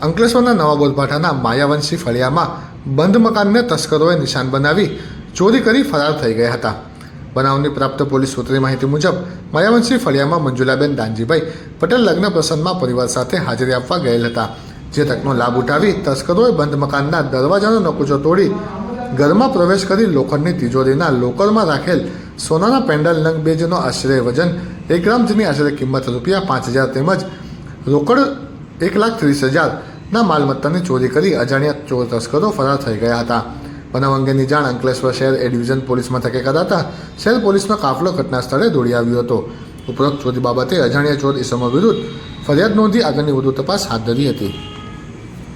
અંકલેશ્વરના નવા બોલભાઠાના માયાવંશી ફળિયામાં બંધ મકાનને તસ્કરોએ નિશાન બનાવી ચોરી કરી ફરાર થઈ ગયા હતા. બનાવની પ્રાપ્ત પોલીસ સૂત્રની માહિતી મુજબ, માયાવંશી ફળિયામાં મંજુલાબેન દાનજીભાઈ પટેલ લગ્ન પ્રસંગમાં પરિવાર સાથે હાજરી આપવા ગયેલ હતા. જે તકનો લાભ ઉઠાવી તસ્કરોએ બંધ મકાનના દરવાજાનો નકુચો તોડી ઘરમાં પ્રવેશ કરી લોખંડની તિજોરીના લોકરમાં રાખેલ સોનાના પેન્ડલ નંગ બે આશરે વજન એક ગ્રામ જેની આશરે કિંમત રૂપિયા પાંચ હજાર તેમજ રોકડ એક લાખ ત્રીસ હજારના માલમત્તાની ચોરી કરી અજાણ્યા ચોર તસ્કરો ફરાર થઈ ગયા હતા. બનાવ અંગેની જાણ અંકલેશ્વર શહેર એ ડિવિઝન પોલીસ મથકે કરાતા શહેર પોલીસનો કાફલો ઘટના સ્થળે દોડી આવ્યો હતો. ઉપરોક્ત ચોરી બાબતે અજાણ્યા ચોર ઇસમો વિરુદ્ધ ફરિયાદ નોંધી આગળની વધુ તપાસ હાથ ધરી હતી.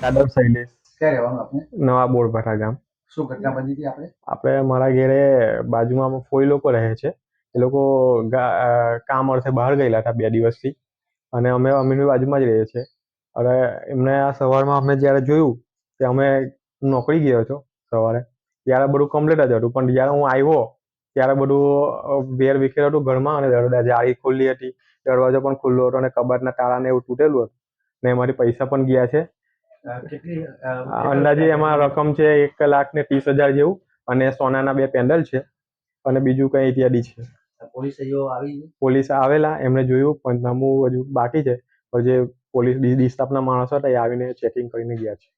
યાદવ શૈલેષ. ક્યાં રહેવાનું આપણે નવા બોરભાઠા ગામ. શું ઘટના બની હતી આપણે આપણે મારા ઘેરે બાજુમાં ફોઈ લોકો રહે છે. એ લોકો ગા- કામ અર્થે બહાર ગયેલા હતા બે દિવસથી. અને અમે અમીની બાજુમાં જ રહીએ છીએ. અને એમને આ સવારમાં અમે જ્યારે જોયું કે અમે નોકરી ગયો છો સવારે. ત્યારે બધું કમ્પ્લીટ જ હતું. પણ જ્યારે હું આવ્યો ત્યારે બધું વેર વિખેર હતું ઘરમાં અને દરવાજા જાળી ખુલ્લી હતી. દરવાજો પણ ખુલ્લો હતો અને કબાટના તાળાને એવું તૂટેલું હતું. ને એમાંથી પૈસા પણ ગયા છે. અંદાજે એમાં રકમ છે એક લાખ ને ત્રીસ હજાર જેવું અને સોનાના બે પેન્ડલ છે અને બીજું કંઈ ઇત્યાદિ છે. પોલીસ આવેલા એમણે જોયું પંચનામું હજુ બાકી છે. જે પોલીસ ડી ડી સ્ટાફના માણસો હતા એ આવીને ચેકિંગ કરીને ગયા છે.